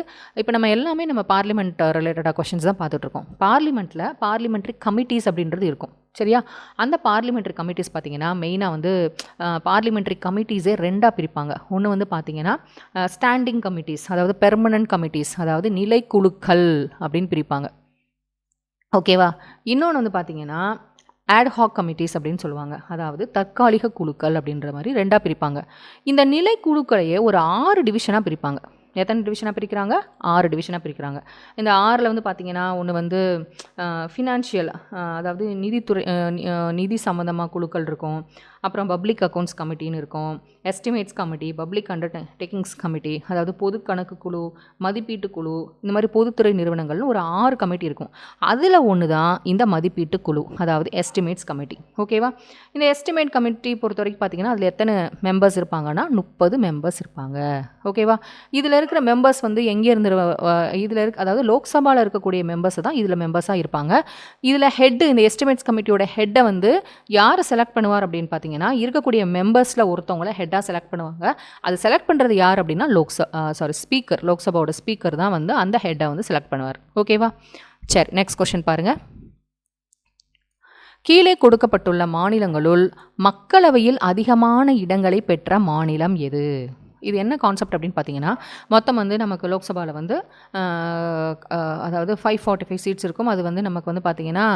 இப்போ நம்ம எல்லாமே நம்ம பார்லிமெண்ட் ரிலேட்டடாக கொஷின்ஸ் தான் பார்த்துட்ருக்கோம். பார்லிமெண்ட்டில் பார்லிமெண்ட்ரி கமிட்டிஸ் அப்படின்றது இருக்கும். சரியா? அந்த பார்லிமெண்ட்ரி கமிட்டிஸ் பார்த்தீங்கன்னா மெயினாக வந்து பார்லிமெண்ட்ரி கமிட்டிஸே ரெண்டாக பிரிப்பாங்க. ஒன்று வந்து பார்த்தீங்கன்னா ஸ்டாண்டிங் கமிட்டிஸ் அதாவது பெர்மனன்ட் கமிட்டிஸ் அதாவது நிலைக்குழுக்கள் அப்படின்னு பிரிப்பாங்க. ஓகேவா இன்னொன்று வந்து பார்த்தீங்கன்னா ஆட்ஹாக் கமிட்டிஸ் அப்படின்னு சொல்லுவாங்க. அதாவது தற்காலிக குழுக்கள் அப்படின்ற மாதிரி ரெண்டாக பிரிப்பாங்க. இந்த நிலை குழுக்களையே ஒரு ஆறு டிவிஷனாக பிரிப்பாங்க. எத்தனை டிவிஷனாக பிரிக்கிறாங்க? ஆறு டிவிஷனாக பிரிக்கிறாங்க. இந்த ஆறில் வந்து பார்த்திங்கன்னா ஒன்று வந்து ஃபினான்ஷியல் அதாவது நிதித்துறை நிதி சம்மந்தமாக குழுக்கள் இருக்கும். அப்புறம் பப்ளிக் அக்கௌண்ட்ஸ் கமிட்டின்னு இருக்கும். Estimates committee public undertakings committee அதாவது பொது கணக்கு குழு மதிப்பீட்டு குழு இந்த மாதிரி பொதுத்துறை நிறுவனங்கள்னு ஒரு ஆறு கமிட்டி இருக்கும். அதில் ஒன்று தான் இந்த மதிப்பீட்டு குழு அதாவது எஸ்டிமேட்ஸ் கமிட்டி ஓகேவா இந்த எஸ்டிமேட் கமிட்டி பொறுத்த வரைக்கும் பார்த்தீங்கன்னா அதில் எத்தனை மெம்பர்ஸ் இருப்பாங்கன்னா முப்பது மெம்பர்ஸ் இருப்பாங்க. ஓகேவா இதில் இருக்கிற மெம்பர்ஸ் வந்து எங்கே இருந்து இதில் இருக்க அதாவது லோக்சபாவில் இருக்கக்கூடிய மெம்பர்ஸ் தான் இதில் மெம்பர்ஸாக இருப்பாங்க. இதில் ஹெட்டு இந்த எஸ்டிமேட்ஸ் கமிட்டியோட ஹெட்டை வந்து யார் செலக்ட் பண்ணுவார் அப்படின்னு பார்த்தீங்கன்னா இருக்கக்கூடிய மெம்பர்ஸில் ஒருத்தவங்கள ஹெட்டாக செலக்ட் பண்ணுவாங்க. அது செலக்ட் பண்ணுறது யார் அப்படின்னா லோக்ச சாரி ஸ்பீக்கர் லோக்சபாவோட ஸ்பீக்கர் தான் வந்து அந்த ஹெட்டை வந்து செலக்ட் பண்ணுவார். ஓகேவா சரி நெக்ஸ்ட் கொஷின் பாருங்கள் கீழே கொடுக்கப்பட்டுள்ள மாநிலங்களுள் மக்களவையில் அதிகமான இடங்களை பெற்ற மாநிலம் எது? இது என்ன கான்செப்ட் அப்படின்னு பார்த்தீங்கன்னா மொத்தம் வந்து நமக்கு லோக்சபாவில் வந்து அதாவது ஃபைவ் ஃபார்ட்டி ஃபைவ் சீட்ஸ் இருக்கும். அது வந்து நமக்கு வந்து பார்த்தீங்கன்னா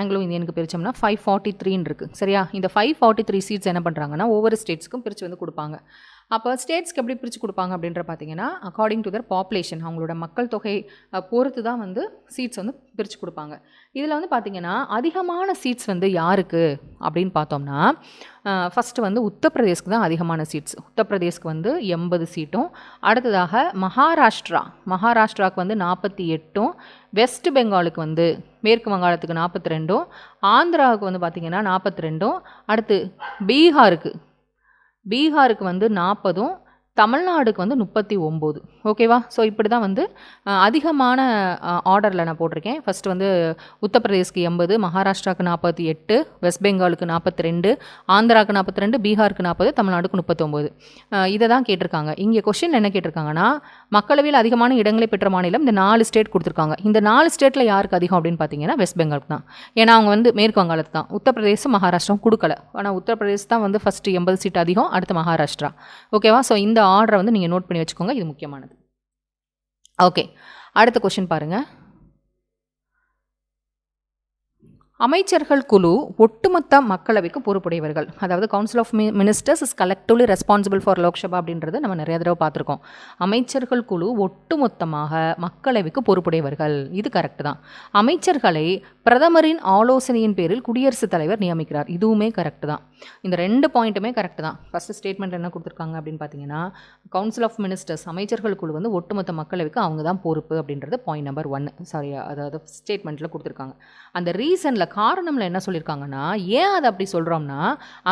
ஆங்கிலோ இந்தியனுக்கு பிரித்தோம்னா ஃபைவ் ஃபார்ட்டி த்ரீன்னு இருக்குது சரியா? இந்த ஃபைவ் ஃபார்ட்டி த்ரீ சீட்ஸ் என்ன பண்ணுறாங்கன்னா ஒவ்வொரு ஸ்டேட்ஸ்க்கும் பிரித்து வந்து கொடுப்பாங்க. அப்போ ஸ்டேட்ஸ்க்கு எப்படி பிரித்து கொடுப்பாங்க அப்படின்ற பார்த்தீங்கன்னா அக்கார்டிங் டு தர் பாப்புலேஷன் அவங்களோட மக்கள் தொகை பொறுத்து தான் வந்து சீட்ஸ் வந்து பிரித்து கொடுப்பாங்க. இதில் வந்து பார்த்திங்கன்னா அதிகமான சீட்ஸ் வந்து யாருக்கு அப்படின்னு பார்த்தோம்னா ஃபஸ்ட்டு வந்து உத்தரப்பிரதேஷ்க்கு தான் அதிகமான சீட்ஸ் உத்தரப்பிரதேஷ்க்கு வந்து எண்பது சீட்டும் அடுத்ததாக மகாராஷ்டிரா. மகாராஷ்டிராவுக்கு வந்து நாற்பத்தி எட்டும் வெஸ்ட் பெங்காலுக்கு வந்து மேற்கு வங்காளத்துக்கு நாற்பத்தி ரெண்டும் ஆந்திராவுக்கு வந்து பார்த்திங்கன்னா நாற்பத்தி ரெண்டும் அடுத்து பீகாருக்கு பீகாருக்கு வந்து நாற்பதும் தமிழ்நாடுக்கு வந்து முப்பத்தி ஒம்பது. ஓகேவா? ஸோ இப்படி தான் வந்து அதிகமான ஆர்டரில் நான் போட்டிருக்கேன். ஃபஸ்ட்டு வந்து உத்தரப்பிரதேஷ்க்கு எண்பது மகாராஷ்டிராவுக்கு நாற்பத்தி எட்டு வெஸ்ட் பெங்காலுக்கு நாற்பத்தி ரெண்டு ஆந்திராவுக்கு நாற்பத்தி ரெண்டு பீகாருக்கு நாற்பது தமிழ்நாடுக்கு முப்பத்தொம்போது. இதை தான் கேட்டிருக்காங்க. இங்கே கொஷின் என்ன கேட்டிருக்காங்கன்னா மக்களவையில் அதிகமான இடங்களை பெற்ற மாநிலம் இந்த நாலு ஸ்டேட் கொடுத்துருக்காங்க. இந்த நாலு ஸ்டேட்டில் யாருக்கு அதிகம் அப்படின்னு பார்த்தீங்கன்னா வெஸ்ட் பெங்காலுக்கு தான். ஏன்னா அவங்க வந்து மேற்கு வங்காளத்து தான். உத்தரப்பிரதேசம் மகாராஷ்டிரம் கொடுக்கல. ஆனால் உத்தரப்பிரதேஷ் தான் வந்து ஃபஸ்ட்டு எண்பது சீட் அதிகம் அடுத்து மகாராஷ்டிரா. ஓகேவா? ஸோ இந்த ஆர்டரை வந்து நீங்கள் நோட் பண்ணி வச்சுக்கோங்க. இது முக்கியமானது. ஓகே அடுத்த கொஷின் பாருங்கள் அமைச்சர்கள் குழு ஒட்டுமொத்த மக்களவைக்கு பொறுப்புடையவர்கள். அதாவது council of ministers is collectively responsible for Lok Sabha அப்படின்றது நம்ம நிறைய தடவை பார்த்துருக்கோம். அமைச்சர்கள் குழு ஒட்டுமொத்தமாக மக்களவைக்கு பொறுப்புடையவர்கள். இது கரெக்டு தான். அமைச்சர்களை பிரதமரின் ஆலோசனையின் பேரில் குடியரசுத் தலைவர் நியமிக்கிறார். இதுவுமே கரெக்டு தான். இந்த ரெண்டு பாயிண்ட்டுமே கரெக்டு தான். ஃபஸ்ட்டு ஸ்டேட்மெண்ட் என்ன கொடுத்துருக்காங்க அப்படின்னு பார்த்தீங்கன்னா கவுன்சில் ஆஃப் மினிஸ்டர்ஸ் அமைச்சர்கள் குழு வந்து ஒட்டுமொத்த மக்களவைக்கு அவங்க தான் பொறுப்பு அப்படின்றது பாயிண்ட் நம்பர் ஒன் சாரி அதாவது ஸ்டேட்மெண்ட்டில் கொடுத்துருக்காங்க. அந்த ரீசனில் காரணமில் என்ன சொல்லியிருக்காங்கன்னா ஏன் அதை அப்படி சொல்கிறோம்னா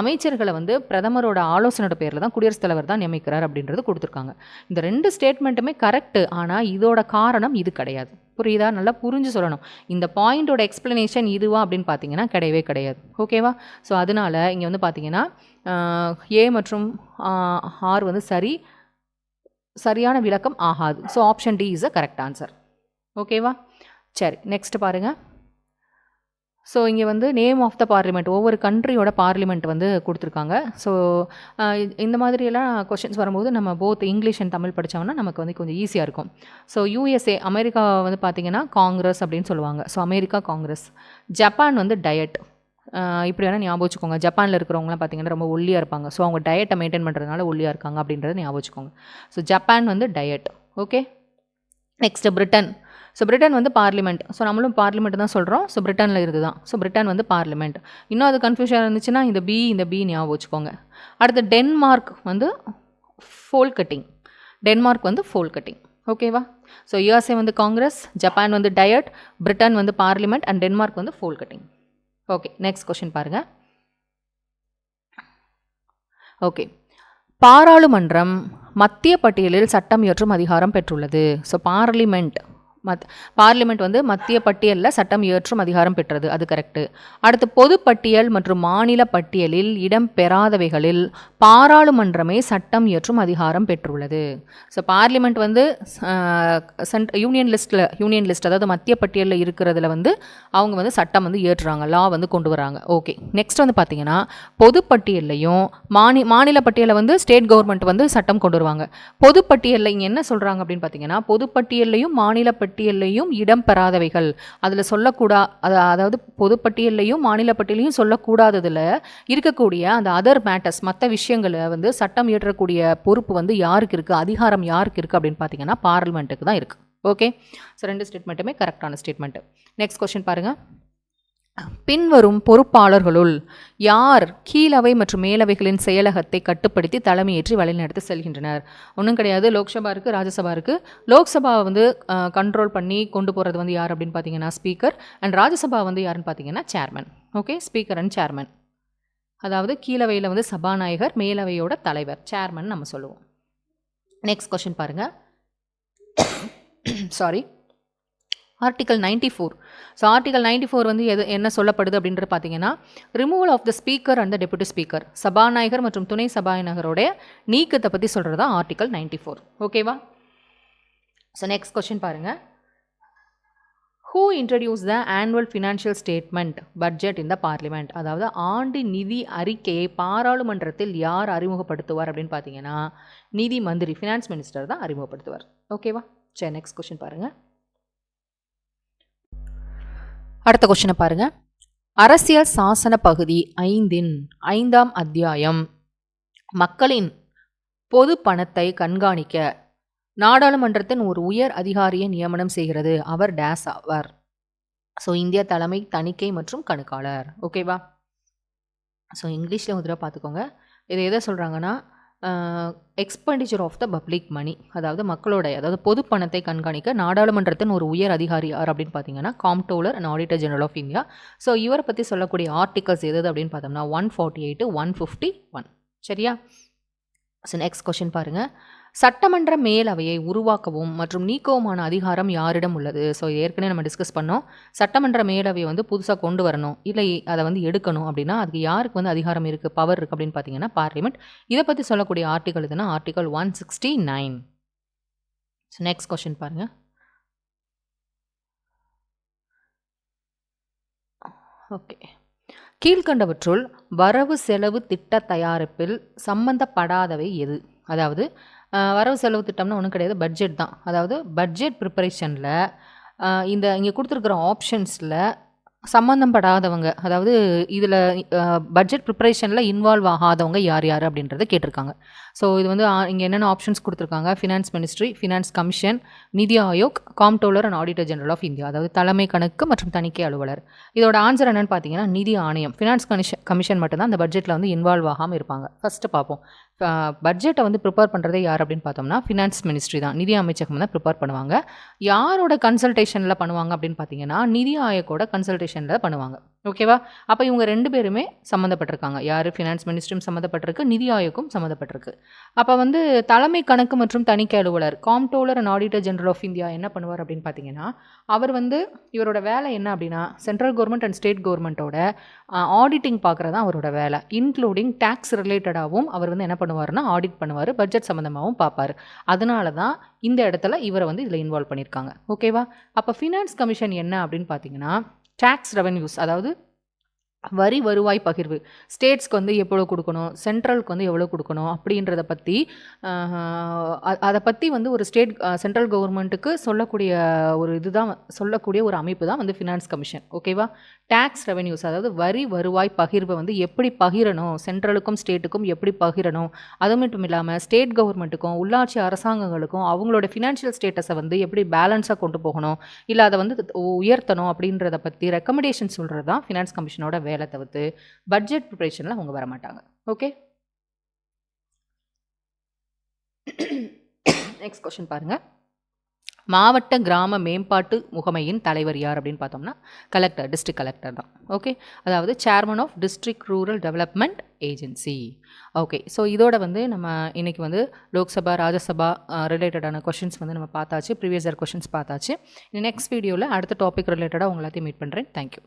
அமைச்சர்களை வந்து பிரதமரோட ஆலோசனையோட பேரில் தான் குடியரசுத் தலைவர் தான் நியமிக்கிறார் அப்படின்றது கொடுத்துருக்காங்க. இந்த ரெண்டு ஸ்டேட்மெண்ட்டுமே கரெக்டு ஆனால் இதோட காரணம் இது கிடையாது. புரியுதா? நல்லா புரிஞ்சு சொல்லணும். இந்த பாயிண்டோட எக்ஸ்ப்ளனேஷன் இதுவா அப்படின்னு பார்த்தீங்கன்னா கிடையவே கிடையாது. ஓகேவா ஸோ அதனால் இங்கே வந்து பார்த்தீங்கன்னா ஏ மற்றும் ஆர் வந்து சரி சரியான விளக்கம் ஆகாது. So option D is a correct answer ஓகேவா சரி நெக்ஸ்ட் பாருங்கள் ஸோ இங்கே வந்து நேம் ஆஃப் த பார்லிமெண்ட் ஒவ்வொரு கண்ட்ரியோட பார்லிமெண்ட் வந்து கொடுத்துருக்காங்க. ஸோ இந்த மாதிரியெல்லாம் கொஷின்ஸ் வரும்போது நம்ம போத் இங்கிலீஷ் அண்ட் தமிழ் படித்தோம்னா நமக்கு வந்து கொஞ்சம் ஈஸியாக இருக்கும். ஸோ யூஎஸ்ஏ அமெரிக்கா வந்து பார்த்திங்கன்னா காங்கிரஸ் அப்படின்னு சொல்லுவாங்க. So America Congress. ஜப்பான் வந்து டயட் இப்படி வேணால் ஞாபகம் வச்சுக்கோங்க. ஜப்பானில் இருக்கிறவங்களாம் பார்த்திங்கன்னா ரொம்ப ஒல்லியாக இருப்பாங்க. ஸோ அவங்க டயட்டை மெயின்டைன் பண்ணுறதுனால ஒல்லியாக இருக்காங்க அப்படின்றத ஞாபகம் வச்சுக்கோங்க. ஸோ ஜப்பான் வந்து diet okay next Britain so Britain வந்து பார்லிமெண்ட் ஸோ நம்மளும் பார்லிமெண்ட் தான் சொல்கிறோம் ஸோ பிரிட்டனில் இருந்து தான் ஸோ பிரிட்டன் வந்து பார்லிமெண்ட் இன்னும் அது கன்ஃபியூஷன் இருந்துச்சுன்னா இந்த பி இந்த பி ஞாபகம் வச்சுக்கோங்க. அடுத்து டென்மார்க் வந்து ஃபோல் கட்டிங் டென்மார்க் வந்து ஃபோல் கட்டிங் ஓகேவா ஸோ யூஎஸ்ஏ வந்து காங்கிரஸ் ஜப்பான் வந்து டயட் பிரிட்டன் வந்து பார்லிமெண்ட் அண்ட் டென்மார்க் வந்து Folketing okay next question பாருங்கள் ஓகே பாராளுமன்றம் மத்திய பட்டியலில் சட்டம் இயற்றும் அதிகாரம் பெற்றுள்ளது. ஸோ பார்லிமெண்ட் மத் பார்லிமெண்ட் வந்து மத்திய பட்டியலில் சட்டம் இயற்றும் அதிகாரம் பெற்றது. அது கரெக்டு அடுத்து பொது பட்டியல் மற்றும் மாநில பட்டியலில் இடம் பெறாதவைகளில் பாராளுமன்றமே சட்டம் இயற்றும் அதிகாரம் பெற்றுள்ளது. ஸோ பார்லிமெண்ட் வந்து சென்ட் யூனியன் லிஸ்ட்டில் யூனியன் லிஸ்ட் அதாவது மத்திய பட்டியலில் இருக்கிறதுல வந்து அவங்க வந்து சட்டம் வந்து ஏற்றுறாங்க லா வந்து கொண்டு வராங்க. ஓகே நெக்ஸ்ட் வந்து பார்த்தீங்கன்னா பொது பட்டியல்லையும் மாநி மாநில பட்டியலில் வந்து ஸ்டேட் கவர்மெண்ட் வந்து சட்டம் கொண்டு வருவாங்க. பொது பட்டியலில் இங்கே என்ன சொல்கிறாங்க அப்படின்னு பார்த்தீங்கன்னா பொது பட்டியல்லையும் மாநில பட்டியல்லையும் இடம் பெறாதவைகள். அதில் சொல்லக்கூடா அதாவது பொது பட்டியல்லையும் மாநில பட்டியலையும் சொல்லக்கூடாததில் இருக்கக்கூடிய அந்த அதர் மேட்டர்ஸ் மற்ற விஷயங்களை வந்து சட்டம் இயற்றக்கூடிய பொறுப்பு வந்து யாருக்கு இருக்குது அதிகாரம் யாருக்கு இருக்குது அப்படின்னு பார்த்தீங்கன்னா பார்லிமெண்ட்டுக்கு தான் இருக்குது ஓகே ஸோ ரெண்டு ஸ்டேட்மெண்ட்டுமே கரெக்டான ஸ்டேட்மெண்ட்டு நெக்ஸ்ட் கொஸ்டின் பாருங்கள் பின்வரும் பொறுப்பாளர்களுள் யார் கீழவை மற்றும் மேலவைகளின் செயலகத்தை கட்டுப்படுத்தி தலைமையேற்றி வழிநடத்தி செல்கின்றனர்? ஒன்றும் கிடையாது. லோக்சபா இருக்குது ராஜ்யசபா இருக்குது லோக்சபா வந்து கண்ட்ரோல் பண்ணி கொண்டு போகிறது வந்து யார் அப்படின்னு பார்த்தீங்கன்னா ஸ்பீக்கர் அண்ட் ராஜ்யசபா வந்து யாருன்னு பார்த்தீங்கன்னா chairman okay speaker and chairman அதாவது கீழவையில் வந்து சபாநாயகர் மேலவையோட தலைவர் சேர்மன் நம்ம சொல்லுவோம். நெக்ஸ்ட் கொஷின் பாருங்கள் sorry article ninety four so article ninety four வந்து எது என்ன சொல்லப்படுது அப்படின்றது பார்த்தீங்கன்னா removal of the speaker and the deputy speaker சபாநாயகர் மற்றும் துணை சபாநாயகருடைய நீக்கத்தை பற்றி சொல்கிறது தான் ஆர்டிகல் நைன்டி ஃபோர் ஓகேவா ஸோ நெக்ஸ்ட் கொஸ்டின் பாருங்கள் who introduce the annual financial statement budget இந்த பார்லிமெண்ட் அதாவது ஆண்டு நிதி அறிக்கையை பாராளுமன்றத்தில் யார் அறிமுகப்படுத்துவார் அப்படின்னு பார்த்தீங்கன்னா நிதி மந்திரி ஃபினான்ஸ் மினிஸ்டர் தான் அறிமுகப்படுத்துவார். ஓகேவா சரி நெக்ஸ்ட் கொஸ்டின் பாருங்கள் அடுத்த கொஷினை பாருங்க. அரசியல் சாசன பகுதி ஐந்தின் ஐந்தாம் அத்தியாயம். மக்களின் பொது பணத்தை கண்காணிக்க நாடாளுமன்றத்தின் ஒரு உயர் அதிகாரியை நியமனம் செய்கிறது. அவர் டேஸ் ஆவார். ஸோ இந்திய தலைமை தணிக்கை மற்றும் கணக்காளர். ஓகேவா ஸோ இங்கிலீஷில் முதல்ல பார்த்துக்கோங்க. இதை எதை சொல்கிறாங்கன்னா expenditure of the public money அதாவது மக்களுடைய அதாவது பொது பணத்தை கண்காணிக்க நாடாளுமன்றத்தின் ஒரு உயர் அதிகாரி யார் அப்படின்னு பார்த்தீங்கன்னா comptroller and auditor general of India so இவரை பற்றி சொல்லக்கூடிய ஆர்டிகல்ஸ் எது அப்படின்னு பார்த்தோம்னா one forty eight one fifty one சரியா? ஸோ நெக்ஸ்ட் கொஷின் பாருங்கள் சட்டமன்ற மேலவையை உருவாக்கவும் மற்றும் நீக்கவுமான அதிகாரம் யாரிடம் உள்ளது? ஸோ ஏற்கனவே நம்ம டிஸ்கஸ் பண்ணோம். சட்டமன்ற மேலவையை வந்து புதுசாக கொண்டு வரணும். இல்லை அதை வந்து எடுக்கணும் அப்படின்னா அதுக்கு யாருக்கு வந்து அதிகாரம் இருக்குது பவர் இருக்குது அப்படின்னு பார்த்தீங்கன்னா பார்லிமெண்ட் இதை பற்றி சொல்லக்கூடிய ஆர்டிகல் இதுனா article one sixty nine so next question பாருங்கள் ஓகே கீழ்கண்டவற்றுள் வரவு செலவு திட்ட தயாரிப்பில் சம்பந்தப்படாதவை எது? அதாவது வரவு செலவு திட்டம்னா ஒன்றும் கிடையாது. பட்ஜெட் தான். அதாவது பட்ஜெட் ப்ரிப்பரேஷனில் இந்த இங்கே கொடுத்துருக்குற ஆப்ஷன்ஸில் சம்மந்தப்படாதவங்க அதாவது இதில் பட்ஜெட் ப்ரிப்பரேஷனில் இன்வால்வ் ஆகாதவங்க யார் யார் அப்படின்றத கேட்டிருக்காங்க. ஸோ இது வந்து இங்கே என்னென்ன ஆப்ஷன்ஸ் கொடுத்துருக்காங்க? Finance ministry finance commission NITI Aayog comptroller and auditor general of India அதாவது தலைமை கணக்கு மற்றும் தணிக்கை அலுவலர். இதோட ஆன்சர் என்னென்னு பார்த்தீங்கன்னா நிதி ஆணையம் ஃபினான்ஸ் கமிஷன் கமிஷன் மட்டும்தான் அந்த பட்ஜெட்டில் வந்து இன்வால்வ் ஆகாமல் இருப்பாங்க. ஃபஸ்ட்டு பார்ப்போம். பட்ஜெட்டை வந்து ப்ரிப்பேர் பண்ணுறதே யார் அப்படின்னு பார்த்தோம்னா ஃபினான்ஸ் மினிஸ்ட்ரி தான். நிதி அமைச்சகம் தான் ப்ரிப்பேர் பண்ணுவாங்க. யாரோட கன்சல்டேஷனில் பண்ணுவாங்க அப்படின்னு பார்த்தீங்கன்னா நிதி ஆயோக்கோட கன்சல்டேஷனில் பண்ணுவாங்க. ஓகேவா அப்போ இவங்க ரெண்டு பேருமே சம்மந்தப்பட்டிருக்காங்க. யார்? ஃபினான்ஸ் மினிஸ்ட்ரியும் சம்மந்தப்பட்டிருக்கு நிதி ஆயோக்கும் சம்மந்தப்பட்டிருக்கு. அப்போ வந்து தலைமை கணக்கு மற்றும் தணிக்கை அலுவலர் comptroller and auditor general of India என்ன பண்ணுவார் அப்படின்னு பார்த்தீங்கன்னா அவர் வந்து இவரோட வேலை என்ன அப்படின்னா சென்ட்ரல் கவர்மெண்ட் அண்ட் ஸ்டேட் கவர்மெண்ட்டோட ஆடிட்டிங் பார்க்குறதான் அவரோட வேலை. இன்க்ளூடிங் டேக்ஸ் ரிலேட்டடாகவும் அவர் வந்து என்ன பண்ணுவார்னா ஆடிட் பண்ணுவார் பட்ஜெட் சம்மந்தமாகவும் பார்ப்பார். அதனால தான் இந்த இடத்துல இவரை வந்து இதில் இன்வால்வ் பண்ணியிருக்காங்க. ஓகேவா அப்போ ஃபினான்ஸ் கமிஷன் என்ன அப்படின்னு பார்த்தீங்கன்னா டேக்ஸ் ரெவென்யூஸ் அதாவது வரி வருவாய் பகிர்வு. ஸ்டேட்ஸ்க்கு வந்து எவ்வளோ கொடுக்கணும்? சென்ட்ரலுக்கு வந்து எவ்வளோ கொடுக்கணும்? அப்படின்றத பற்றி அதை பற்றி வந்து ஒரு ஸ்டேட் சென்ட்ரல் கவர்மெண்ட்டுக்கு சொல்லக்கூடிய ஒரு இதுதான் சொல்லக்கூடிய ஒரு அமைப்பு தான் வந்து ஃபினான்ஸ் கமிஷன். ஓகேவா? டேக்ஸ் ரெவென்யூஸ் அதாவது வரி வருவாய் பகிர்வை வந்து எப்படி பகிரணும்? சென்ட்ரலுக்கும் ஸ்டேட்டுக்கும் எப்படி பகிரணும்? அது மட்டும் இல்லாமல் ஸ்டேட் கவர்மெண்ட்டுக்கும் உள்ளாட்சி அரசாங்கங்களுக்கும் அவங்களோட ஃபினான்ஷியல் ஸ்டேட்டஸை வந்து எப்படி பேலன்ஸாக கொண்டு போகணும்? இல்லை அதை வந்து உயர்த்தணும் அப்படின்றத பற்றி ரெக்கமெண்டேஷன் சொல்கிறது தான் ஃபினான்ஸ் கமிஷனோட வேலை தவிர்த்து பட்ஜெட் ப்ரிப்ரேஷனில் அவங்க வர மாட்டாங்க ஓகே நெக்ஸ்ட் கொஷின் பாருங்கள் மாவட்ட கிராம மேம்பாட்டு முகமையின் தலைவர் யார் அப்படின்னு பார்த்தோம்னா கலெக்டர் டிஸ்ட்ரிக்ட் கலெக்டர் தான். ஓகே அதாவது chairman of district rural development agency okay so இதோட வந்து நம்ம இன்றைக்கி வந்து லோக்சபா ராஜ்யசபா ரிலேட்டடான கொஷின்ஸ் வந்து நம்ம பார்த்தாச்சு ப்ரீவியஸ் இயர் கொஷின்ஸ் பார்த்தாச்சு. நெக்ஸ்ட் வீடியோவில் அடுத்த டாபிக் ரிலேட்டடாக உங்களாத்தையும் மீட் பண்ணுறேன் தேங்க்யூ